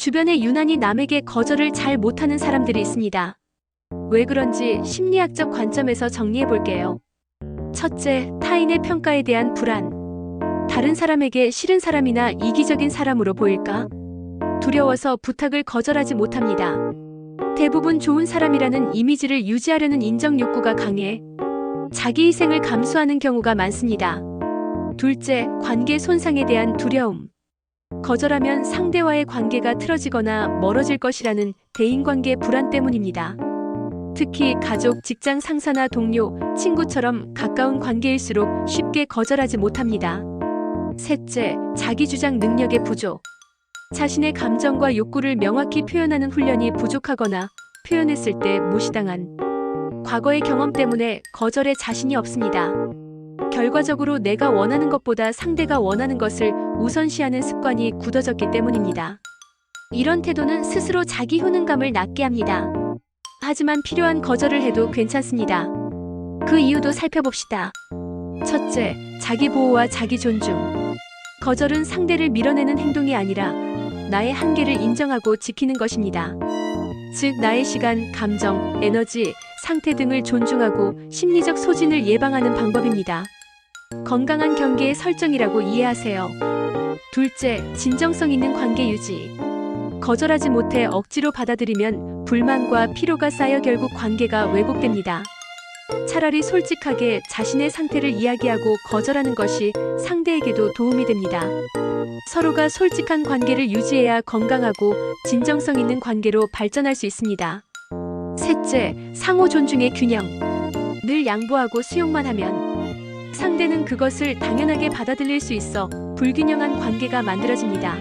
주변에 유난히 남에게 거절을 잘 못하는 사람들이 있습니다. 왜 그런지 심리학적 관점에서 정리해 볼게요. 첫째, 타인의 평가에 대한 불안. 다른 사람에게 싫은 사람이나 이기적인 사람으로 보일까? 두려워서 부탁을 거절하지 못합니다. 대부분 좋은 사람이라는 이미지를 유지하려는 인정 욕구가 강해 자기 희생을 감수하는 경우가 많습니다. 둘째, 관계 손상에 대한 두려움. 거절하면 상대와의 관계가 틀어지거나 멀어질 것이라는 대인관계 불안 때문입니다. 특히 가족, 직장 상사나 동료, 친구처럼 가까운 관계일수록 쉽게 거절하지 못합니다. 셋째, 자기주장 능력의 부족. 자신의 감정과 욕구를 명확히 표현하는 훈련이 부족하거나 표현했을 때 무시당한 과거의 경험 때문에 거절에 자신이 없습니다. 결과적으로 내가 원하는 것보다 상대가 원하는 것을 우선시하는 습관이 굳어졌기 때문입니다. 이런 태도는 스스로 자기 효능감을 낮게 합니다. 하지만 필요한 거절을 해도 괜찮습니다. 그 이유도 살펴봅시다. 첫째, 자기 보호와 자기 존중. 거절은 상대를 밀어내는 행동이 아니라 나의 한계를 인정하고 지키는 것입니다. 즉, 나의 시간, 감정, 에너지, 상태 등을 존중하고 심리적 소진을 예방하는 방법입니다. 건강한 경계의 설정이라고 이해하세요. 둘째, 진정성 있는 관계 유지. 거절하지 못해 억지로 받아들이면 불만과 피로가 쌓여 결국 관계가 왜곡됩니다. 차라리 솔직하게 자신의 상태를 이야기하고 거절하는 것이 상대에게도 도움이 됩니다. 서로가 솔직한 관계를 유지해야 건강하고 진정성 있는 관계로 발전할 수 있습니다. 셋째, 상호 존중의 균형. 늘 양보하고 수용만 하면 상대는 그것을 당연하게 받아들일 수 있어 불균형한 관계가 만들어집니다.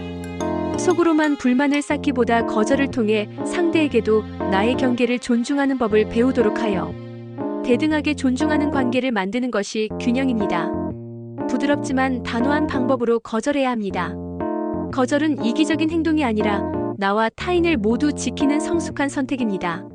속으로만 불만을 쌓기보다 거절을 통해 상대에게도 나의 경계를 존중하는 법을 배우도록 하여 대등하게 존중하는 관계를 만드는 것이 균형입니다. 부드럽지만 단호한 방법으로 거절해야 합니다. 거절은 이기적인 행동이 아니라 나와 타인을 모두 지키는 성숙한 선택입니다.